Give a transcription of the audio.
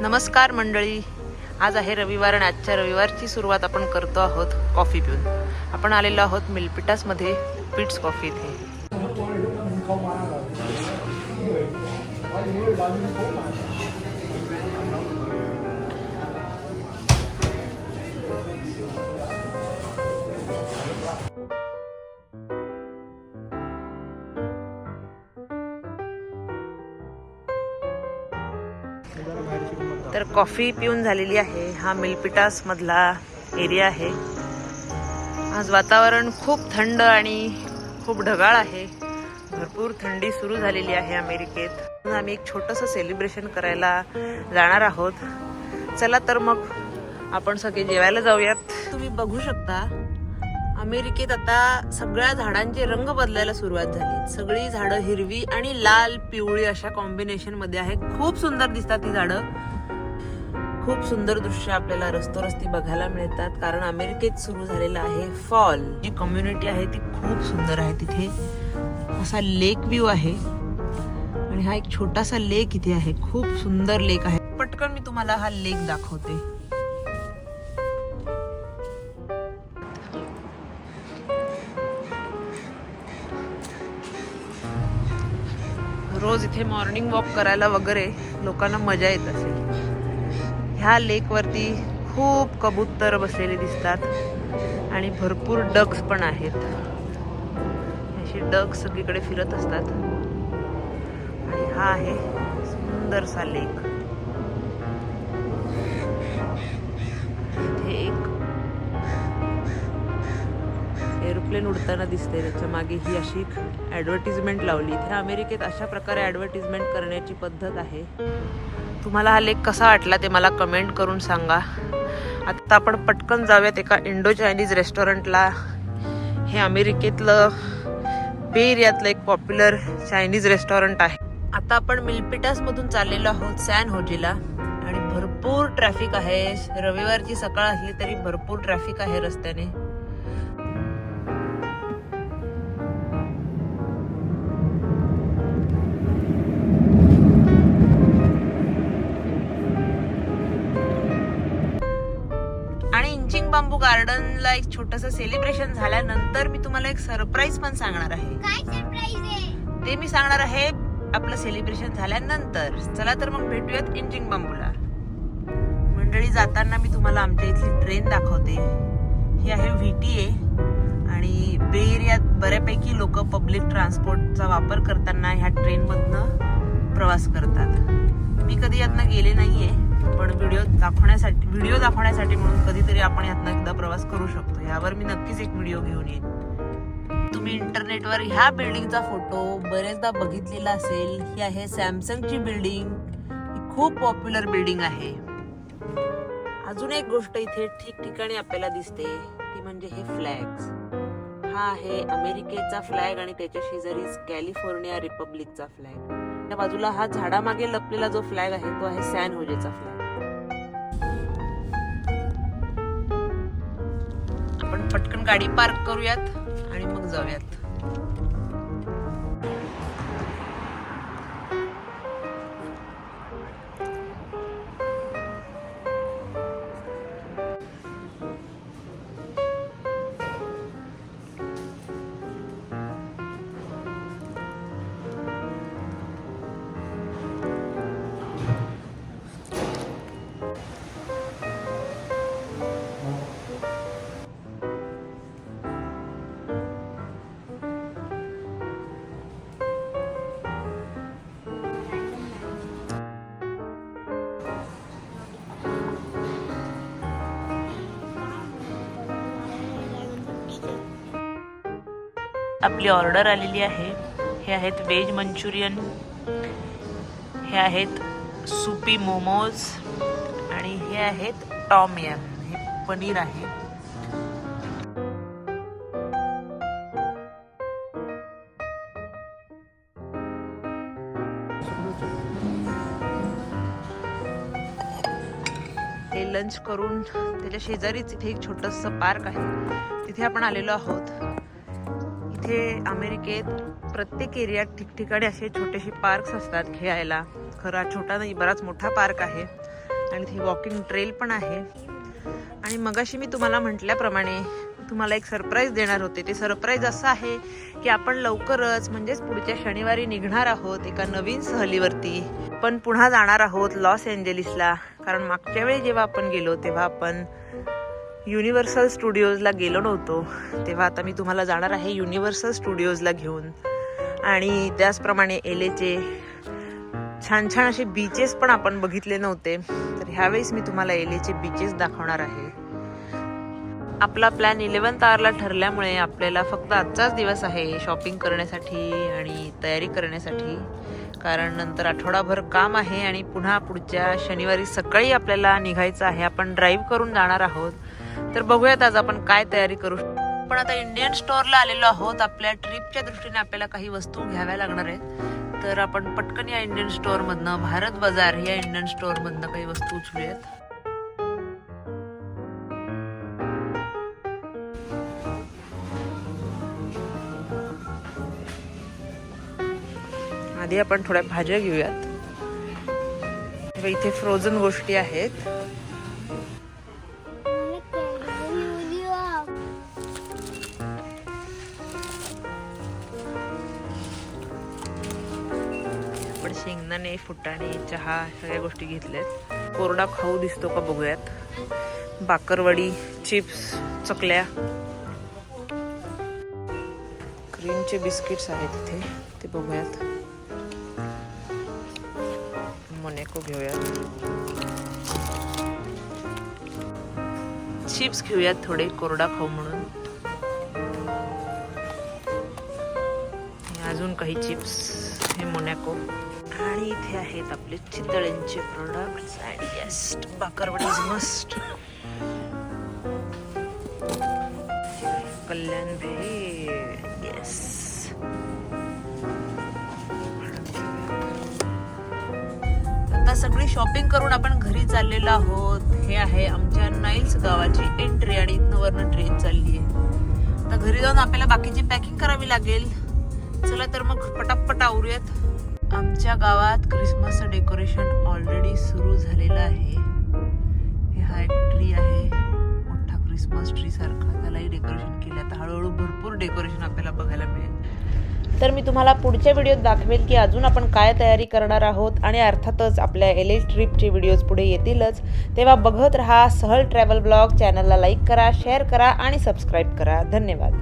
नमस्कार मंडळी. आज आहे रविवार आणि आजच्या रविवारची सुरुवात आपण करतो आहोत कॉफी पिऊन. आपण आलेलो आहोत मिलपिटासमध्ये पिट्स कॉफी इथे. तर कॉफी पिऊन झालेली आहे. हा मिल्पिटास मधला एरिया आहे. आज वातावरण खूप थंड आणि खूप ढगाळ आहे. भरपूर थंडी सुरू झालेली आहे अमेरिकेत. आम्ही एक छोटंसं सेलिब्रेशन करायला जाणार आहोत. चला तर मग आपण सगळे जेवायला जाऊयात. तुम्ही बघू शकता अमेरिकेत आता सगळ्या झाडांचे रंग बदलायला सुरुवात झाली. सगळी झाडं हिरवी आणि लाल पिवळी अशा कॉम्बिनेशनमध्ये आहे खूप सुंदर दिसतात ही झाडं. खूप सुंदर दृश्य आपल्याला रस्तोरस्ती बघायला मिळतात. कारण अमेरिकेत सुरू झालेला आहे फॉल जी कम्युनिटी आहे ती खूप सुंदर आहे तिथे. असा लेक व्ह्यू आहे. आणि हा एक छोटासा लेक इथे आहे. खूप सुंदर लेक आहे. पटकन मी तुम्हाला हा लेक दाखवते. रोज इथे मॉर्निंग वॉक करायला वगैरे लोकांना मजा येत असेल. ह्या लेकवरती खूप कबूतर बसलेले दिसतात आणि भरपूर डग्स पण आहेत. असे डग सगळीकडे फिरत असतात. आणि हा आहे सुंदरसा लेक एरोप्लेन उडताना दिसते त्याच्यामागे ही अशी ॲडव्हर्टिजमेंट लावली. इथे अमेरिकेत अशा प्रकारे ॲडव्हर्टिजमेंट करण्याची पद्धत आहे. तुम्हाला हा लेख कसा वाटला ते मला कमेंट करून सांगा. आता आपण पटकन जाऊयात एका इंडो चायनीज रेस्टॉरंटला हे अमेरिकेतलं बे एरियातलं एक पॉप्युलर चायनीज रेस्टॉरंट आहे. आता आपण मिलपिटासमधून चाललेलो आहोत सॅन होजीला. आणि भरपूर ट्रॅफिक आहे. रविवारची सकाळ असली तरी भरपूर ट्रॅफिक आहे रस्त्याने. गार्डनला एक छोटस सेलिब्रेशन झाल्यानंतर मी तुम्हाला एक सरप्राईज पण सांगणार आहे. ते मी सांगणार आहे आपलं सेलिब्रेशन झाल्यानंतर. चला तर मग भेटूयात इंचिंग बांबूला. मंडळी जाताना मी तुम्हाला आमच्या इथली ट्रेन दाखवते. ही आहे व्हीटीए आणि बे एरियात बऱ्यापैकी लोक पब्लिक ट्रान्सपोर्टचा वापर करताना ह्या ट्रेनमधनं प्रवास करतात. मी कधी यातनं गेले नाहीये. पण व्हिडिओ दाखवण्यासाठी व्हिडिओ दाखवण्यासाठी म्हणून कधीतरी आपण ह्यातनं एकदा प्रवास करू शकतो. यावर मी नक्कीच एक व्हिडिओ घेऊन येईन. तुम्ही इंटरनेटवर ह्या बिल्डिंगचा फोटो बरेचदा बघितलेला असेल. ही आहे सॅमसंगची बिल्डिंग ही खूप पॉप्युलर बिल्डिंग आहे. अजून एक गोष्ट इथे ठिकठिकाणी आपल्याला दिसते. ती म्हणजे हे फ्लॅग्स हा आहे अमेरिकेचा फ्लॅग आणि त्याच्या शेजारीच कॅलिफोर्निया रिपब्लिकचा फ्लॅग त्या बाजूला हा झाडामागे लपलेला जो फ्लॅग आहे तो आहे सॅन होजेचा फ्लॅग गाडी पार्क करूयात आणि मग जाऊयात. आपली ऑर्डर आलेली आहे. हे आहेत व्हेज मंचुरियन. हे आहेत सुपी मोमोज. आणि हे आहेत टॉम यम. हे पनीर आहे. ते लंच करून त्याच्या शेजारीच इथे एक छोटस पार्क आहे. तिथे आपण आलेलो आहोत. इथे अमेरिकेत प्रत्येक एरियात ठिकठिकाणी असे छोटेसे पार्क्स असतात खेळायला. खरा छोटा नाही बराच मोठा पार्क आहे. आणि ती वॉकिंग ट्रेल पण आहे. आणि मगाशी मी तुम्हाला म्हटल्याप्रमाणे तुम्हाला एक सरप्राईज देणार होते. ते सरप्राईज असं आहे की आपण लवकरच म्हणजेच पुढच्या शनिवारी निघणार आहोत एका नवीन सहलीवरती. पण पुन्हा जाणार आहोत लॉस एंजेलिसला. कारण मागच्या वेळी जेव्हा आपण गेलो तेव्हा आपण युनिव्हर्सल स्टुडिओजला गेलो नव्हतो. तेव्हा आता मी तुम्हाला जाणार आहे युनिव्हर्सल स्टुडिओजला घेऊन. आणि त्याचप्रमाणे एलेचे छान छान असे बीचेस पण आपण बघितले नव्हते. तर ह्यावेळेस मी तुम्हाला एलेचे बीचेस दाखवणार आहे. आपला प्लॅन इलेवन तारला ठरल्यामुळे आपल्याला फक्त आजचाच दिवस आहे शॉपिंग करण्यासाठी आणि तयारी करण्यासाठी. कारण नंतर आठवडाभर काम आहे आणि पुन्हा पुढच्या शनिवारी सकाळी आपल्याला निघायचं आहे. आपण ड्राईव्ह करून जाणार आहोत. तर बघूयात आज आपण काय तयारी करू पण आता इंडियन स्टोअरला आलेलो आहोत. आपल्या ट्रिपच्या दृष्टीने आपल्याला काही वस्तू घ्याव्या लागणार आहेत. तर आपण पटकन या इंडियन स्टोअरमधनं भारत बाजार या इंडियन स्टोअरमधनं काही वस्तू उचलूयात. आधी आपण थोड्या भाज्या घेऊयात. इथे फ्रोझन गोष्टी आहेत. शेंगदाणे फुटाणे चहा सगळ्या गोष्टी घेतल्यात. कोरडा खाऊ दिसतो का बघूयात. बाकरवडी चिप्स चकल्या. क्रीमचे बिस्किट्स आहेत इथे. ते बघूयात. मोनॅको घेऊयात. चिप्स घेऊयात थोडे कोरडा खाऊ म्हणून. अजून काही चिप्स हे मोनॅको आणि इथे आहेत आपले चितळ्यांचे product and yes bakarwadi is must Kalyan bhel yes आता सगळी शॉपिंग करून आपण घरी चाललेलो आहोत. हे आहे आमच्या नाईल्स गावाची एंट्री आणि इथनं वरनं ट्रेन चालली आहे. तर घरी जाऊन आपल्याला बाकीची पॅकिंग करावी लागेल. चला तर मग पटापट आवरूयात. आमच्या गावात क्रिसमसचं डेकोरेशन ऑलरेडी सुरू झालेलं आहे. हे हा एक ट्री आहे. मोठा क्रिसमस ट्री सारखा त्यालाही डेकोरेशन केलं आता हळूहळू भरपूर डेकोरेशन आपल्याला बघायला मिळेल. तर मी तुम्हाला पुढच्या व्हिडिओत दाखवेल की अजून आपण काय तयारी करणार आहोत आणि अर्थातच आपल्या एल एल ट्रिपचे व्हिडिओज पुढे येतीलच. तेव्हा बघत राहा सहल ट्रॅव्हल ब्लॉग चॅनलला लाईक करा शेअर करा आणि सबस्क्राईब करा. धन्यवाद.